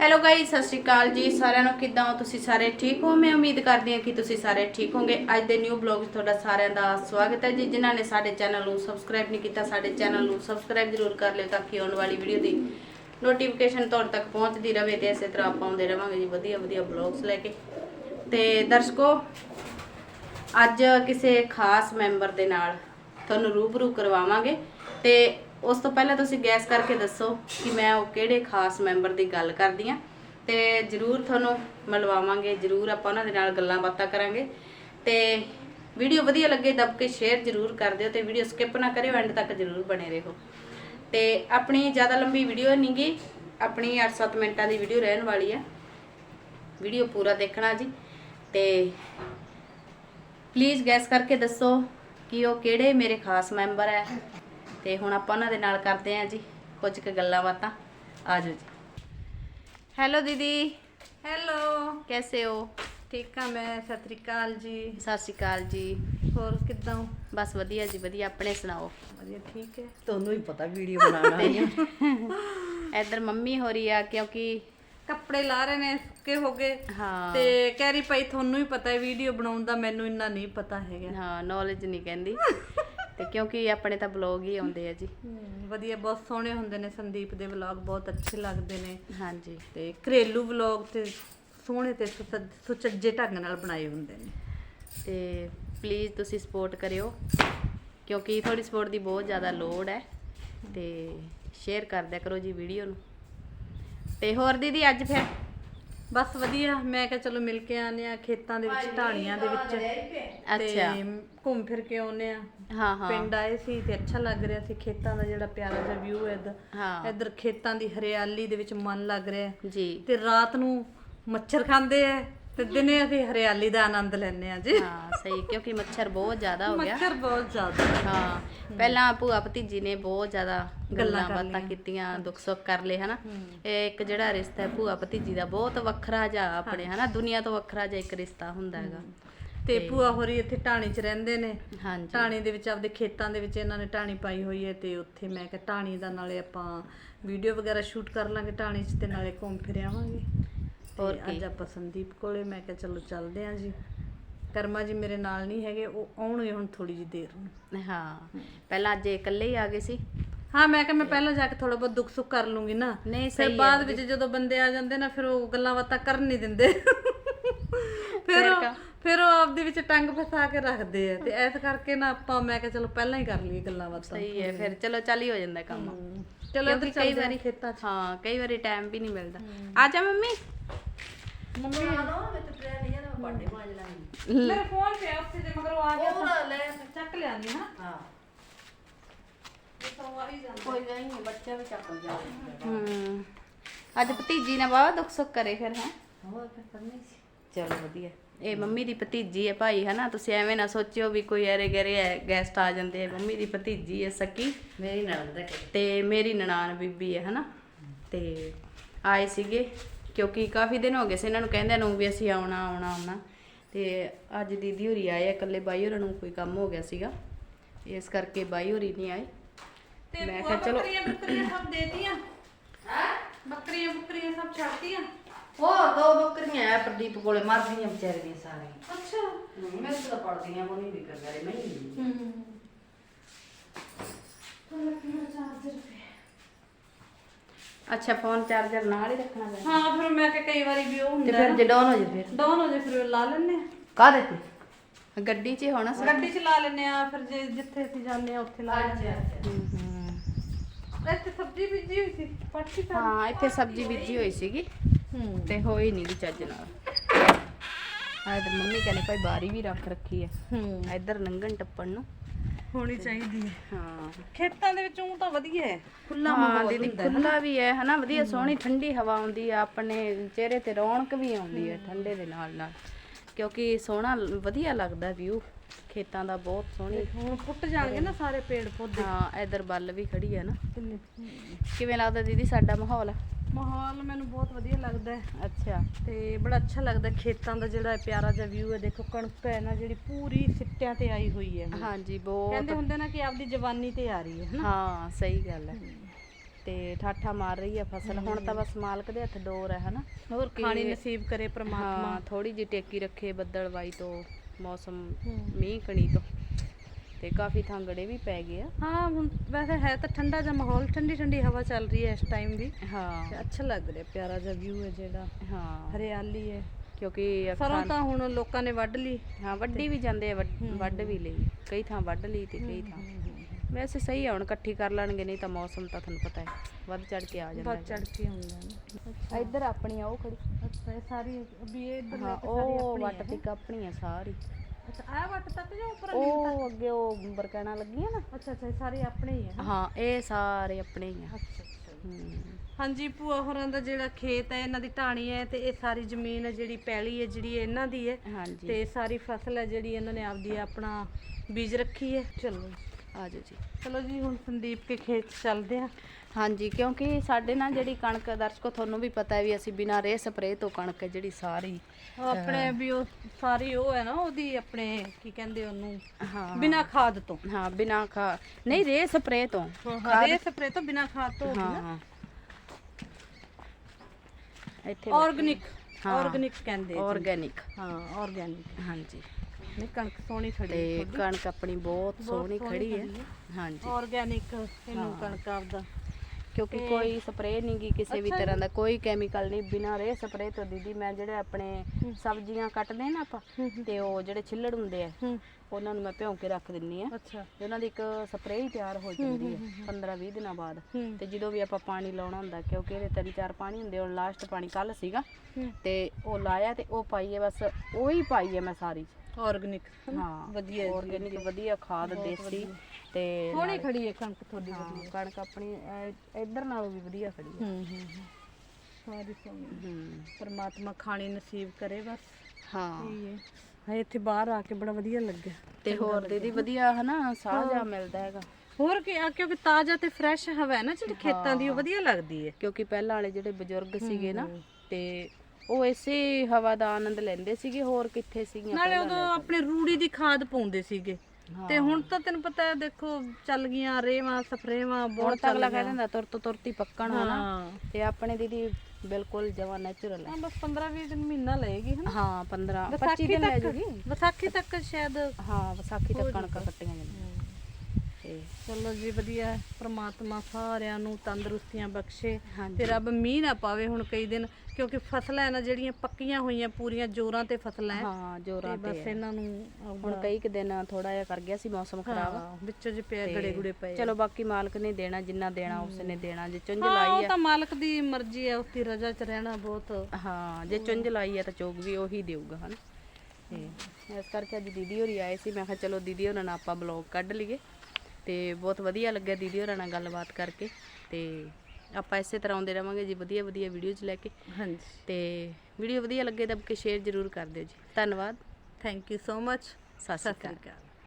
Hello ਗਾਈ ਸਤਿ ਸ਼੍ਰੀ ਅਕਾਲ ਜੀ। ਸਾਰਿਆਂ ਨੂੰ ਕਿੱਦਾਂ ਹੋ? ਤੁਸੀਂ ਸਾਰੇ ਠੀਕ ਹੋ? ਮੈਂ ਉਮੀਦ ਕਰਦੀ ਹਾਂ ਕਿ ਤੁਸੀਂ ਸਾਰੇ ਠੀਕ ਹੋਗੇ। ਅੱਜ ਦੇ ਨਿਊ ਬਲੌਗ 'ਚ ਤੁਹਾਡਾ ਸਾਰਿਆਂ ਦਾ ਸਵਾਗਤ ਹੈ ਜੀ। ਜਿਨ੍ਹਾਂ ਨੇ ਸਾਡੇ ਚੈਨਲ ਨੂੰ ਸਬਸਕ੍ਰਾਈਬ ਨਹੀਂ ਕੀਤਾ, ਸਾਡੇ ਚੈਨਲ ਨੂੰ ਸਬਸਕ੍ਰਾਈਬ ਜ਼ਰੂਰ ਕਰ ਲਿਓ ਤਾਂ ਕਿ ਆਉਣ ਵਾਲੀ ਵੀਡੀਓ ਦੀ ਨੋਟੀਫਿਕੇਸ਼ਨ ਤੁਹਾਡੇ ਤੱਕ ਪਹੁੰਚਦੀ ਰਹੇ ਤੇ ਇਸੇ ਤਰ੍ਹਾਂ ਆਪਾਂ ਆਉਂਦੇ ਰਵਾਂਗੇ ਜੀ ਵਧੀਆ ਵਧੀਆ ਬਲੌਗਸ ਲੈ ਕੇ। ਤੇ ਦਰਸ਼ਕੋ, ਅੱਜ ਕਿਸੇ ਖਾਸ ਮੈਂਬਰ ਦੇ ਨਾਲ ਤੁਹਾਨੂੰ ਰੂਬਰੂ ਕਰਵਾਵਾਂਗੇ। ਤੇ ਉਸ ਤੋਂ ਪਹਿਲਾਂ ਤੁਸੀਂ ਗੈਸ ਕਰਕੇ ਦੱਸੋ ਕਿ ਮੈਂ ਉਹ ਕਿਹੜੇ ਖਾਸ ਮੈਂਬਰ ਦੀ ਗੱਲ ਕਰਦੀ ਆ ਤੇ ਜਰੂਰ ਤੁਹਾਨੂੰ ਮਿਲਵਾਵਾਂਗੇ, ਜਰੂਰ ਆਪਾਂ ਉਹਨਾਂ ਦੇ ਨਾਲ ਗੱਲਾਂ ਬਾਤਾਂ ਕਰਾਂਗੇ। ਤੇ ਵੀਡੀਓ ਵਧੀਆ ਲੱਗੇ ਦੱਬ ਕੇ ਸ਼ੇਅਰ ਜਰੂਰ ਕਰ ਦਿਓ ਤੇ ਵੀਡੀਓ ਸਕਿਪ ਨਾ ਕਰਿਓ ਐਂਡ ਤੱਕ ਜਰੂਰ ਬਣੇ ਰਹੋ। ਤੇ ਆਪਣੀ ਜ਼ਿਆਦਾ ਲੰਬੀ ਵੀਡੀਓ ਨਹੀਂ ਨਹੀਂਗੀ ਆਪਣੀ 8-7 ਮਿੰਟਾਂ ਦੀ ਵੀਡੀਓ ਰਹਿਣ ਵਾਲੀ ਹੈ ਵੀਡੀਓ ਪੂਰਾ ਦੇਖਣਾ ਜੀ। ਤੇ ਪਲੀਜ਼ ਗੈਸ ਕਰਕੇ ਦੱਸੋ ਕਿ ਉਹ ਕਿਹੜੇ ਮੇਰੇ ਖਾਸ ਮੈਂਬਰ ਹੈ। ਤੇ ਹੁਣ ਆਪਾਂ ਉਹਨਾਂ ਦੇ ਨਾਲ ਕਰਦੇ ਹਾਂ ਜੀ ਕੁਝ ਕੁ ਗੱਲਾਂ ਬਾਤਾਂ। ਆਜੋ ਜੀ। ਹੈਲੋ ਦੀਦੀ। ਹੈਲੋ। ਕੈਸੇ ਹੋ? ਠੀਕ ਆ ਮੈਂ ਸਤਿ ਸ੍ਰੀ ਅਕਾਲ ਜੀ। ਸਤਿ ਸ਼੍ਰੀ ਅਕਾਲ ਜੀ। ਹੋਰ ਕਿੱਦਾਂ ਹੋ? ਬਸ ਵਧੀਆ ਜੀ ਵਧੀਆ। ਆਪਣੇ ਸੁਣਾਓ? ਵਧੀਆ ਠੀਕ ਹੈ। ਤੁਹਾਨੂੰ ਹੀ ਪਤਾ ਵੀਡੀਓ ਬਣਾਉਣਾ ਇੱਧਰ ਮੰਮੀ ਹੋ ਰਹੀ ਆ ਕਿਉਂਕਿ ਕੱਪੜੇ ਲਾ ਰਹੇ ਨੇ ਸੁੱਕੇ ਹੋ ਗਏ। ਹਾਂ। ਤੇ ਕਹਿ ਰਹੀ ਭਾਈ ਤੁਹਾਨੂੰ ਹੀ ਪਤਾ ਹੈ ਵੀਡੀਓ ਬਣਾਉਣ ਦਾ ਮੈਨੂੰ ਇੰਨਾ ਨਹੀਂ ਪਤਾ ਹੈਗਾ। ਹਾਂ ਨੌਲੇਜ ਨਹੀਂ ਕਹਿੰਦੀ। ਤੇ ਕਿਉਂਕਿ ਆਪਣੇ ਤਾਂ ਬਲੌਗ ਹੀ ਆਉਂਦੇ ਆ ਜੀ। ਹਮ, ਵਧੀਆ ਬਹੁਤ ਸੋਹਣੇ ਹੁੰਦੇ ਨੇ ਸੰਦੀਪ ਦੇ ਵਲੌਗ ਬਹੁਤ ਅੱਛੇ ਲੱਗਦੇ ਨੇ। ਹਾਂਜੀ। ਤੇ ਘਰੇਲੂ ਵਲੌਗ ਤੇ ਸੋਹਣੇ ਤੇ ਸੁਚ- ਸੁਚੱਜੇ ਢੰਗ ਨਾਲ ਬਣਾਏ ਹੁੰਦੇ ਨੇ। ਤੇ ਪਲੀਜ਼ ਤੁਸੀਂ ਸਪੋਰਟ ਕਰਿਓ ਕਿਉਂਕਿ ਤੁਹਾਡੀ ਸਪੋਰਟ ਦੀ ਬਹੁਤ ਜ਼ਿਆਦਾ ਲੋੜ ਹੈ। ਤੇ ਸ਼ੇਅਰ ਕਰ ਦਿਆ ਕਰੋ ਜੀ ਵੀਡੀਓ ਨੂੰ। ਤੇ ਹੋਰ ਦੀਦੀ ਅੱਜ ਫਿਰ ਬਸ ਵਧੀਆ ਮੈਂ ਕਿਹਾ ਚਲੋ ਮਿਲ ਕੇ ਆਨੇ ਆ ਖੇਤਾਂ ਦੇ ਵਿੱਚ ਢਾਣੀਆਂ ਦੇ ਵਿੱਚ ਅੱਛਾ। ਘੁੰਮ ਫਿਰ ਕੇ ਆਉਨੇ ਆ ਹਾਂ ਹਾਂ। ਪਿੰਡ ਆਏ ਸੀ ਤੇ ਅੱਛਾ ਲੱਗ ਰਿਹਾ ਸੀ ਖੇਤਾਂ ਦਾ ਜਿਹੜਾ ਪਿਆਰਾ ਜਿਹਾ ਵਿਊ ਹੈ ਇੱਧਰ। ਹਾਂ। ਇੱਧਰ ਖੇਤਾਂ ਦੀ ਹਰਿਆਲੀ ਦੇ ਵਿੱਚ ਮਨ ਲੱਗ ਰਿਹਾ। ਜੀ। ਤੇ ਰਾਤ ਨੂੰ ਮੱਛਰ ਖਾਂਦੇ ਐ ਤੇ ਦਿਨੇ ਅਸੀਂ ਹਰਿਆਲੀ ਦਾ ਆਨੰਦ ਲੈਂਦੇ ਆ ਜੀ। ਹਾਂ ਸਹੀ ਕਿਉਂਕਿ ਮੱਛਰ ਬਹੁਤ ਜ਼ਿਆਦਾ ਹੋ ਗਿਆ। ਮੱਛਰ ਬਹੁਤ ਜ਼ਿਆਦਾ। ਹਾਂ ਪਹਿਲਾਂ ਭੂਆ ਭਤੀਜੀ ਨੇ ਬਹੁਤ ਜ਼ਿਆਦਾ ਗੱਲਾਂ ਬਾਤਾਂ ਕੀਤੀਆਂ ਦੁੱਖ ਸੁੱਖ ਕਰ ਲਏ ਹਨਾ। ਇਹ ਇੱਕ ਜਿਹੜਾ ਰਿਸ਼ਤਾ ਹੈ ਭੂਆ ਭਤੀਜੀ ਦਾ ਬਹੁਤ ਵੱਖਰਾ ਜਿਹਾ ਆਪਣੇ ਹਨਾ। ਦੁਨੀਆ ਤੋਂ ਵੱਖਰਾ ਜਿਹਾ ਇੱਕ ਰਿਸ਼ਤਾ ਹੁੰਦਾ ਹੈਗਾ। ਤੇ ਭੂਆ ਹੋਰੀ ਇੱਥੇ ਢਾਣੀ 'ਚ ਰਹਿੰਦੇ ਨੇ। ਹਾਂਜੀ। ਢਾਣੀ ਦੇ ਵਿੱਚ ਆਪਦੇ ਖੇਤਾਂ ਦੇ ਵਿੱਚ ਇਹਨਾਂ ਨੇ ਢਾਣੀ ਪਾਈ ਹੋਈ ਹੈ ਤੇ ਉੱਥੇ ਮੈਂ ਕਿਹਾ ਢਾਣੀ ਦਾ ਨਾਲੇ ਆਪਾਂ ਵੀਡੀਓ ਵਗੈਰਾ ਸ਼ੂਟ ਕਰ ਲਾਂਗੇ ਢਾਣੀ 'ਚ ਤੇ ਨਾਲੇ ਘੁੰਮ ਫਿਰ ਆਵਾਂਗੇ। ਹੋਰ ਤੇ ਅੱਜ ਆਪਾਂ ਸੰਦੀਪ ਕੋਲੇ ਮੈਂ ਕਿਹਾ ਚਲੋ ਚੱਲਦੇ ਆਂ ਜੀ। ਕਰਮਾ ਜੀ ਮੇਰੇ ਨਾਲ ਨਹੀਂ ਹੈਗੇ ਉਹ ਆਉਣਗੇ ਹੁਣ ਥੋੜੀ ਜਿਹੀ ਦੇਰ ਨੂੰ। ਹਾਂ ਪਹਿਲਾਂ ਅੱਜ ਇਹ ਇਕੱਲੇ ਹੀ ਆ ਗਏ ਸੀ। ਹਾਂ ਮੈਂ ਕਿਹਾ ਮੈਂ ਪਹਿਲਾਂ ਜਾ ਕੇ ਥੋੜਾ ਬਹੁਤ ਦੁੱਖ ਸੁੱਖ ਕਰ ਲੂੰਗੀ ਨਾ। ਨਹੀਂ ਫਿਰ ਬਾਅਦ ਵਿੱਚ ਜਦੋਂ ਬੰਦੇ ਆ ਜਾਂਦੇ ਨਾ ਫਿਰ ਉਹ ਗੱਲਾਂ ਬਾਤਾਂ ਕਰਨ ਨਹੀਂ ਦਿੰਦੇ। ਫਿਰ ਉਹ ਫਿਰ ਉਹ ਆਪਦੇ ਵਿੱਚ ਟੰਗ ਫਸਾ ਕੇ ਰੱਖਦੇ ਆ ਤੇ ਐਸ ਕਰਕੇ ਨਾ ਆਪਾਂ ਮੈਂ ਕਿਹਾ ਚਲੋ ਪਹਿਲਾਂ ਹੀ ਕਰ ਲਈਏ ਗੱਲਾਂ ਬਾਤਾਂ। ਸਹੀ ਹੈ ਫਿਰ ਚਲੋ ਚੱਲ ਹੀ ਹੋ ਜਾਂਦਾ ਕੰਮ। ਚਲੋ ਇੱਧਰ ਕਈ ਚੱਲਦੇ ਖੇਤਾਂ 'ਚ। ਹਾਂ ਕਈ ਵਾਰੀ ਟਾਈਮ ਵੀ ਨਹੀਂ ਮਿਲਦਾ। ਆ ਜਾ ਮੰਮੀ। ਮੰਮੀ ਭਾਂਡੇ ਮਾਂਜ ਲਾਂਗੀ। ਮੇਰੇ ਫੋਨ ਪਿਆ ਉੱਥੇ ਤੇ ਮਗਰ ਉਹ ਆ ਗਿਆ ਉਹ ਲੈ ਚੱਕ ਲਿਆਂਦੀ ਹਾਂ ਹਾਂ। ਉਹ ਆ ਹੀ ਜਾਂਦਾ। ਕੋਈ ਗੱਲ ਨਹੀਂ ਬੱਚਾ ਵੀ ਚੱਕ ਜਾ ਹੂੰ। ਅੱਜ ਭਤੀਜੀ ਨੇ ਬਾਵਾ ਦੁੱਖ ਸੁੱਖ ਕਰੇ ਫਿਰ ਹੈ? ਹੋਰ ਫਿਰ ਕਰਨੀ ਸੀ। ਚਲੋ ਵਧੀਆ। ਇਹ ਮੰਮੀ ਦੀ ਭਤੀਜੀ ਹੈ ਭਾਈ ਹਨਾ? ਤੁਸੀਂ ਐਵੇਂ ਨਾ ਸੋਚਿਓ ਵੀ ਕੋਈ ਐਰੇ ਗਰੇ ਗੈਸਟ ਆ ਜਾਂਦੇ ਆ। ਮੰਮੀ ਦੀ ਭਤੀਜੀ ਹੈ ਸਕੀ। ਮੇਰੀ ਨਣਦ ਤੇ ਮੇਰੀ ਨਨਾਣ ਬੀਬੀ ਹੈ ਹਨਾ? ਤੇ ਆਏ ਸੀਗੇ। ਕਿਉਂਕਿ ਕਾਫੀ ਦਿਨ ਹੋ ਗਏ ਸੀ ਇਹਨਾਂ ਨੂੰ ਕਹਿੰਦਿਆਂ ਨੂੰ ਵੀ ਅਸੀਂ ਆਉਣਾ ਆਉਣਾ ਆਉਣਾ। ਤੇ ਅੱਜ ਦੀਦੀ ਹੋਰੀ ਆਏ ਆ, ਇਕੱਲੇ ਬਾਈ ਹੋਰਾਂ ਨੂੰ ਕੋਈ ਕੰਮ ਹੋ ਗਿਆ ਸੀਗਾ। ਇਸ ਕਰਕੇ ਬਾਈ ਹੋਰੀ ਨਹੀਂ ਆਏ। ਤੇ ਮੈਂ ਕਿਹਾ ਚਲੋ। ਬੱਕਰੀਆਂ ਬੱਕਰੀਆਂ ਸਭ ਦੇਤੀਆਂ? ਹਾਂ ਬੱਕਰੀਆਂ ਬੱਕਰੀਆਂ ਸਭ ਛੱਡਤੀਆਂ ਉਹ ਦੋ ਬੱਕਰੀਆਂ ਆ ਪ੍ਰਦੀਪ ਕੋਲੇ ਮਰ ਗਈਆਂ ਵਿਚਾਰੀਆਂ ਸਾਰੀਆਂ। ਅੱਛਾ। ਨਹੀਂ ਮੈਂ ਤਾਂ ਪੜਦੀਆਂ ਉਹ ਨਹੀਂ ਵਿਕਰ ਕਰੇ ਮੈਂ ਨਹੀਂ। ਹੂੰ। ਅੱਛਾ ਫੋਨ ਚਾਰਜਰ ਨਾਲ ਹੀ ਰੱਖਣਾ ਪੈਂਦਾ। ਹਾਂ ਫਿਰ ਮੈਂ ਕਿ ਕਈ ਵਾਰੀ ਵੀ ਉਹ ਤੇ ਹੁੰਦਾ ਫਿਰ ਜੇ ਡਾਊਨ ਹੋ ਜੇ ਫਿਰ। ਡਾਊਨ ਹੋ ਜੇ ਫਿਰ ਲਾ ਲੈਣੇ ਕਾਹਦੇ ਤੇ? ਗੱਡੀ 'ਚ ਹੀ ਹੋਣਾ ਸੀ ਗੱਡੀ 'ਚ ਲਾ ਲੈਣੇ ਆ ਫਿਰ ਜੇ ਜਿੱਥੇ ਅਸੀਂ ਜਾਂਦੇ ਆ ਉੱਥੇ ਲਾ ਲੈਣੇ ਆ। ਇੱਥੇ ਸਬਜ਼ੀ ਬੀਜੀ ਹੋਈ ਸੀ ਪੱਟੀ ਤਾਂ ਹਾਂ ਇੱਥੇ ਸਬਜ਼ੀ ਬੀਜੀ ਹੋਈ ਸੀਗੀ। ਹੂੰ। ਤੇ ਹੋਈ ਨਹੀਂ ਦੀ ਚੱਜ ਨਾਲ। ਆਹ ਤੇ ਮੰਮੀ ਕਹਿੰਦੇ ਭਾਈ ਬਾਰੀ ਵੀ ਰੱਖ ਰੱਖੀ ਹੈ। ਹੂੰ ਇੱਧਰ ਲੰਘਣ ਟੱਪਣ ਨੂੰ। ਹੋਣੀ ਚਾਹੀਦੀ ਹੈ। ਹਾਂ। ਖੇਤਾਂ ਦੇ ਵਿੱਚ ਉਹ ਤਾਂ ਵਧੀਆ ਹੈ। ਖੁੱਲਾ ਹਾਂ ਮਾਹੌਲ ਦੀਦੀ ਹੁੰਦਾ ਹੈ ਖੁੱਲਾ ਵੀ ਹੈ ਹਨਾ ਵਧੀਆ ਸੋਹਣੀ ਠੰਡੀ ਹਵਾ ਆਉਂਦੀ ਆ ਆਪਣੇ ਚਿਹਰੇ ਤੇ ਰੌਣਕ ਵੀ ਆਉਂਦੀ ਹੈ ਠੰਡੇ ਦੇ ਨਾਲ ਨਾਲ ਕਿਉਂਕਿ ਸੋਹਣਾ ਵਧੀਆ ਲੱਗਦਾ ਵਿਊ। ਖੇਤਾਂ ਦਾ ਬਹੁਤ ਸੋਹਣੀ। ਹੁਣ ਫੁੱਟ ਜਾਣਗੇ ਨਾ ਸਾਰੇ ਪੇੜ ਪੌਦੇ। ਹਾਂ ਇੱਧਰ ਬੱਲ ਵੀ ਖੜੀ ਹੈ ਨਾ। ਕਿਵੇਂ ਲੱਗਦਾ ਦੀਦੀ ਸਾਡਾ ਮਾਹੌਲ? ਮਾਹੌਲ ਮੈਨੂੰ ਬਹੁਤ ਵਧੀਆ ਲੱਗਦਾ ਹੈ। ਅੱਛਾ। ਤੇ ਬੜਾ ਅੱਛਾ ਲੱਗਦਾ ਖੇਤਾਂ ਦਾ ਜਿਹੜਾ ਪਿਆਰਾ ਜਿਹਾ ਵਿਊ ਹੈ। ਦੇਖੋ ਕਣਕ ਹੈ ਨਾ ਜਿਹੜੀ ਪੂਰੀ ਸਿੱਟਿਆਂ ਤੇ ਆਈ ਹੋਈ ਹੈ। ਹਾਂਜੀ ਬਹੁਤ। ਕਹਿੰਦੇ ਹੁੰਦੇ ਨਾ ਕਿ ਆਪਦੀ ਜਵਾਨੀ ਤੇ ਆ ਰਹੀ ਹੈ ਹਨਾ ਹਾਂ ਸਹੀ ਗੱਲ ਹੈ। ਤੇ ਠਾਠਾ ਮਾਰ ਰਹੀ ਹੈ ਫਸਲ। ਹੁਣ ਤਾਂ ਬਸ ਮਾਲਕ ਦੇ ਹੱਥ ਡੋਰ ਹੈ ਹਨਾ ਹੋਰ ਕਿ- ਖਾਣੀ ਨਸੀਬ ਕਰੇ ਪ੍ਰਮਾਤਮਾ। ਥੋੜੀ ਜਿਹੀ ਟੇਕੀ ਰੱਖੇ ਬੱਦਲਵਾਈ ਤੋਂ। ਮੌਸਮ। ਮੀਂਹ ਕਣੀ ਤੋਂ। ਤੇ ਕਾਫੀ ਥਾਂਗੜੇ ਵੀ ਪੈ ਗਏ ਆ। ਹਾਂ ਹੁਣ ਵੈਸੇ ਹੈ ਤਾਂ ਠੰਡਾ ਜਿਹਾ ਮਾਹੌਲ ਠੰਡੀ ਠੰਡੀ ਹਵਾ ਚੱਲ ਰਹੀ ਹੈ ਇਸ ਟਾਈਮ ਵੀ। ਹਾਂ। ਤੇ ਅੱਛਾ ਲੱਗ ਰਿਹਾ ਪਿਆਰਾ ਜਿਹਾ ਵਿਊ ਹੈ ਜਿਹੜਾ। ਹਾਂ। ਹਰਿਆਲੀ ਹੈ। ਕਿਉਂਕਿ ਸਰੋਂ ਤਾਂ ਹੁਣ ਲੋਕਾਂ ਨੇ ਵੱਢ ਲਈ। ਹਾਂ ਵੱਡੀ ਵੀ ਜਾਂਦੇ ਆ ਵੱਢ- ਵੱਢ ਵੀ ਲਈ। ਕਈ ਥਾਂ ਵੱਢ ਲਈ ਤੇ ਕਈ ਥਾਂ। ਵੈਸੇ ਸਹੀ ਆ ਹੁਣ ਇਕੱਠੀ ਕਰ ਲੈਣਗੇ ਨਹੀਂ ਤਾਂ ਮੌਸਮ ਤਾਂ ਤੁਹਾਨੂੰ ਪਤਾ ਹੈ। ਵੱਧ ਚੜ ਕੇ ਆ ਜਾਂਦਾ ਵੱਧ ਚੜ ਕੇ ਹੁੰਦਾ ਨਾ ਹੈ। ਇੱਧਰ ਆਪਣੀ ਆ ਉਹ ਖੜੀ। ਅੱਛਾ ਇਹ ਸਾਰੀ ਵੀ ਇਹ ਇੱਧਰ ਹਾਂ ਉਹ ਵੱਟ ਤੇ ਆਪਣੀ ਆ ਸਾਰੀ। ਅੱਛਾ ਆ ਵੱਟ ਤੱਕ ਜਾਂ ਉੱਪਰ ਉਹ ਅੱਗੇ ਉਹ ਬਰਕੈਣਾ ਲੱਗੀਆਂ ਨਾ? ਅੱਛਾ ਅੱਛਾ ਸਾਰੇ ਆਪਣੇ ਹੀ ਹੈ ਹਾਂ ਇਹ ਸਾਰੇ ਆਪਣੇ ਹੀ ਆ। ਅੱਛਾ ਹਾਂਜੀ ਭੂਆ ਹੋਰਾਂ ਦਾ ਜਿਹੜਾ ਖੇਤ ਹੈ ਇਹਨਾਂ ਦੀ ਢਾਣੀ ਹੈ ਤੇ ਇਹ ਸਾਰੀ ਜ਼ਮੀਨ ਹੈ ਜਿਹੜੀ ਪੈਲੀ ਹੈ ਜਿਹੜੀ ਇਹ ਇਹਨਾਂ ਦੀ ਹੈ। ਤੇ ਸਾਰੀ ਫਸਲ ਹੈ ਜਿਹੜੀ ਇਹਨਾਂ ਨੇ ਆਪਦੀ ਆਪਣਾ ਬੀਜ ਰੱਖੀ ਹੈ। ਚਲੋ ਆ ਜਾਓ ਜੀ। ਚਲੋ ਜੀ ਹੁਣ ਸੰਦੀਪ ਕੇ ਖੇਤ 'ਚ ਚੱਲਦੇ ਆ ਹਾਂਜੀ ਕਿਉਂਕਿ ਸਾਡੇ ਨਾਲ ਜਿਹੜੀ ਕਣਕ ਦਰਸ਼ਕੋ ਤੁਹਾਨੂੰ ਵੀ ਪਤਾ ਹੈ ਵੀ ਅਸੀਂ ਬਿਨਾਂ ਰੇ ਸਪਰੇ ਤੋਂ ਕਣਕ ਹੈ ਜਿਹੜੀ ਸਾਰੀ। ਉਹ ਆਪਣੇ ਵੀ ਉਹ ਸਾਰੀ ਉਹ ਹੈ ਨਾ ਉਹਦੀ ਆਪਣੇ ਕੀ ਕਹਿੰਦੇ ਉਹਨੂੰ? ਹਾਂ। ਬਿਨਾ ਖਾਦ ਤੋਂ। ਹਾਂ ਬਿਨਾਂ ਖਾ ਨਹੀਂ ਰੇ ਸਪਰੇ ਤੋਂ। ਹਰੇ ਸਪਰੇ ਤੋਂ ਬਿਨਾ ਖਾਦ ਤੋਂ ਹਾਂ ਹਾਂ। ਇੱਥੇ ਆਰਗੈਨਿਕ। ਆਰਗੈਨਿਕ ਕਹਿੰਦੇ। ਆਰਗੈਨਿਕ ਹਾਂ ਆਰਗੈਨਿਕ ਹਾਂਜੀ। ਨਹੀਂ ਕਣਕ ਸੋਹਣੀ ਖੜੀ ਤੇ ਕਣਕ ਆਪਣੀ ਬਹੁਤ ਸੋਹਣੀ ਖੜੀ ਹੈ। ਖੜੀ ਹਾਂਜੀ। ਆਰਗੈਨਿਕ ਇਹਨੂੰ ਕਣਕ ਆਪਦਾ। ਕਿਉਂਕਿ ਕੋਈ ਸਪਰੇ ਨਹੀਂ ਗੀ ਕਿਸੇ ਵੀ ਤਰ੍ਹਾਂ ਦਾ ਕੋਈ ਕੈਮੀਕਲ ਨਹੀਂ ਬਿਨਾਂ ਰੇ ਸਪਰੇ ਤੋਂ ਦੀਦੀ ਮੈਂ ਜਿਹੜੇ ਆਪਣੇ ਸਬਜ਼ੀਆਂ ਕੱਟਦੇ ਨਾ ਆਪਾਂ ਤੇ ਉਹ ਜਿਹੜੇ ਛਿੱਲੜ ਹੁੰਦੇ ਆ ਹੂੰ। ਉਹਨਾਂ ਨੂੰ ਮੈਂ ਭਿਉਂ ਕੇ ਰੱਖ ਦਿੰਨੀ ਆ। ਅੱਛਾ। ਤੇ ਉਹਨਾਂ ਦੀ ਇੱਕ ਸਪਰੇਅ ਹੀ ਤਿਆਰ ਹੋ ਜਾਂਦੀ ਹੈ 15 20 ਦਿਨਾਂ ਬਾਅਦ। ਹੂੰ। ਤੇ ਜਦੋਂ ਵੀ ਆਪਾਂ ਪਾਣੀ ਲਾਉਣਾ ਹੁੰਦਾ ਕਿਉਂਕਿ ਇਹਦੇ ਤਿੰਨ ਚਾਰ ਪਾਣੀ ਹੁੰਦੇ ਹੁਣ ਲਾਸਟ ਪਾਣੀ ਕੱਲ ਸੀਗਾ। ਹੂੰ। ਤੇ ਉਹ ਲਾਇਆ ਤੇ ਉਹ ਪਾਈ ਹੈ ਬਸ ਉਹੀ ਪਾਈ ਹੈ ਮੈਂ ਸਾਰੀ। ਆਰਗੈਨਿਕ ਹਾਂ ਵਧੀਆ ਹੈ ਆਰਗੈਨਿਕ ਵਧੀਆ। ਖਾਦ ਦੇਸੀ ਤੇ ਸੋਹਣੀ ਖੜੀ ਹੈ ਕਣਕ ਤੁਹਾਡੀ ਹਾਂ, ਕਣਕ ਆਪਣੀ ਐ- ਇੱਧਰ ਨਾਲੋਂ ਵੀ ਵਧੀਆ ਖੜੀ ਹੈ। ਹੂੰ ਹੂੰ ਹੂੰ। ਸਾਰੀ ਸੋਹਣੀ। ਹੂੰ। ਪਰਮਾਤਮਾ ਖਾਣੀ ਨਸੀਬ ਕਰੇ ਬਸ। ਹਾਂ। ਇਹ ਹੈ। ਹਾਂ ਇੱਥੇ ਬਾਹਰ ਆ ਕੇ ਬੜਾ ਵਧੀਆ ਲੱਗਿਆ। ਤੇ ਹੋਰ ਦੀਦੀ ਵਧੀਆ ਹਨਾ? ਸਾਹ ਜਾ ਮਿਲਦਾ ਹੈਗਾ। ਹੋਰ ਕੀ ਆ ਕਿਉਂਕਿ ਤਾਜ਼ਾ ਤੇ ਫਰੈਸ਼ ਹਵਾ ਹੈ ਨਾ ਜਿਹੜੀ ਖੇਤਾਂ ਦੀ ਉਹ ਵਧੀਆ ਲੱਗਦੀ ਹੈ। ਕਿਉਂਕਿ ਪਹਿਲਾਂ ਵਾਲੇ ਜਿਹੜੇ ਬਜ਼ੁਰਗ ਸੀਗੇ ਨਾ ਤੇ ਉਹ ਇਸੇ ਹਵਾ ਦਾ ਆਨੰਦ ਲੈਂਦੇ ਸੀਗੇ ਹੋਰ ਕਿੱਥੇ ਸੀਗੀਆਂ ਨਾਲੇ ਉਦੋਂ ਆਪਣੇ ਰੂੜੀ ਦੀ ਖਾਦ ਪਾਉਂਦੇ ਸੀਗੇ। ਤੇ ਹੁਣ ਤਾਂ ਤੈਨੂੰ ਪਤਾ ਹੈ ਦੇਖੋ ਚੱਲ ਗਈਆਂ ਰੇਵਾਂ ਸਪਰੇਵਾਂ ਹੁਣ ਬਹੁਤ ਤਾਂ ਅਗਲਾ ਕਹਿ ਦਿੰਦਾ ਤੁਰਤ ਤੁਰਤੀ ਪੱਕਣ ਹਨਾ ਹਾਂ। ਤੇ ਆਪਣੇ ਦੀਦੀ ਬਿਲਕੁਲ ਜਮਾ ਨੈਚੁਰਲ ਹੈ। ਬਸ 15 20 ਦਿਨ ਮਹੀਨਾ ਲਏਗੀ ਹਨਾ? ਹਾਂ 15 25 ਵਿਸਾਖੀ ਦਿਨ ਲੈ ਜੂਗੀ। ਵਿਸਾਖੀ ਤੱਕ ਸ਼ਾਇਦ ਹਾਂ ਵਿਸਾਖੀ ਤੱਕ ਕਣਕਾਂ ਕੱਟੀਆਂ ਜਾਂਦੀਆਂ। ਤੇ ਚਲੋ ਜੀ ਵਧੀਆ ਪ੍ਰਮਾਤਮਾ ਸਾਰਿਆਂ ਨੂੰ ਤੰਦਰੁਸਤੀਆਂ ਬਖਸ਼ੇ ਤੇ ਰੱਬ ਮੀਂਹ ਨਾ ਪਾਵੇ ਹੁਣ ਕਈ ਦਿਨ ਕਿਉਂਕਿ ਫਸਲਾਂ ਹੈ ਨਾ ਜਿਹੜੀਆਂ ਪੱਕੀਆਂ ਹੋਈਆਂ ਪੂਰੀਆਂ ਜੋਰਾਂ ਤੇ ਫਸਲਾਂ ਹੈ ਹਾਂ ਤੇ ਬਸ ਇਹਨਾਂ ਨੂੰ ਹੁਣ ਕਈ ਕੁ ਦਿਨ ਥੋੜਾ ਜਿਹਾ ਕਰ ਗਿਆ ਸੀ ਮੌਸਮ ਖਰਾਬ। ਹਾਂ ਵਿੱਚੋਂ ਜੇ ਪਿਆ ਗੜੇ ਗੁੜੇ ਪਏ। ਚਲੋ ਬਾਕੀ ਮਾਲਕ ਨੇ ਦੇਣਾ ਜਿੰਨਾ ਦੇਣਾ ਉਸਨੇ ਦੇਣਾ ਜੇ ਚੁੰਝ ਹਾਂ ਲਾਈ ਉਹ ਤਾਂ ਮਾਲਕ ਦੀ ਮਰਜ਼ੀ ਹੈ ਉਸ ਦੀ ਰਜ਼ਾ 'ਚ ਰਹਿਣਾ ਬਹੁਤ। ਹਾਂ ਜੇ ਚੁੰਝ ਲਾਈ ਹੈ ਤਾਂ ਚੋਗ ਵੀ ਉਹੀ ਦੇਊਗਾ ਹਨ? ਤੇ ਇਸ ਕਰਕੇ ਅੱਜ ਦੀਦੀ ਹੋਰੀ ਆਏ ਸੀ ਮੈਂ ਕਿਹਾ ਚਲੋ ਦੀਦੀ ਹੋਰਾਂ ਨਾਲ ਆਪਾਂ ਬਲੌਗ ਕੱਢ ਲਈਏ। ਤੇ ਬਹੁਤ ਵਧੀਆ ਲੱਗਿਆ ਦੀਦੀ ਹੋਰਾਂ ਨਾਲ ਗੱਲਬਾਤ ਕਰਕੇ ਤੇ ਆਪਾਂ ਇਸੇ ਤਰ੍ਹਾਂ ਆਉਂਦੇ ਰਵਾਂਗੇ ਜੀ ਵਧੀਆ ਵਧੀਆ ਵੀਡੀਓਜ਼ ਲੈ ਕੇ। ਹਾਂਜੀ। ਤੇ ਵੀਡੀਓ ਵਧੀਆ ਲੱਗੇ ਤਾਂ ਕਿ ਸ਼ੇਅਰ ਜ਼ਰੂਰ ਕਰ ਦਿਓ ਜੀ। ਧੰਨਵਾਦ। ਥੈਂਕ ਯੂ ਸੋ ਮਚ ਸਤਿ ਸ਼੍ਰੀ ਅਕਾਲ।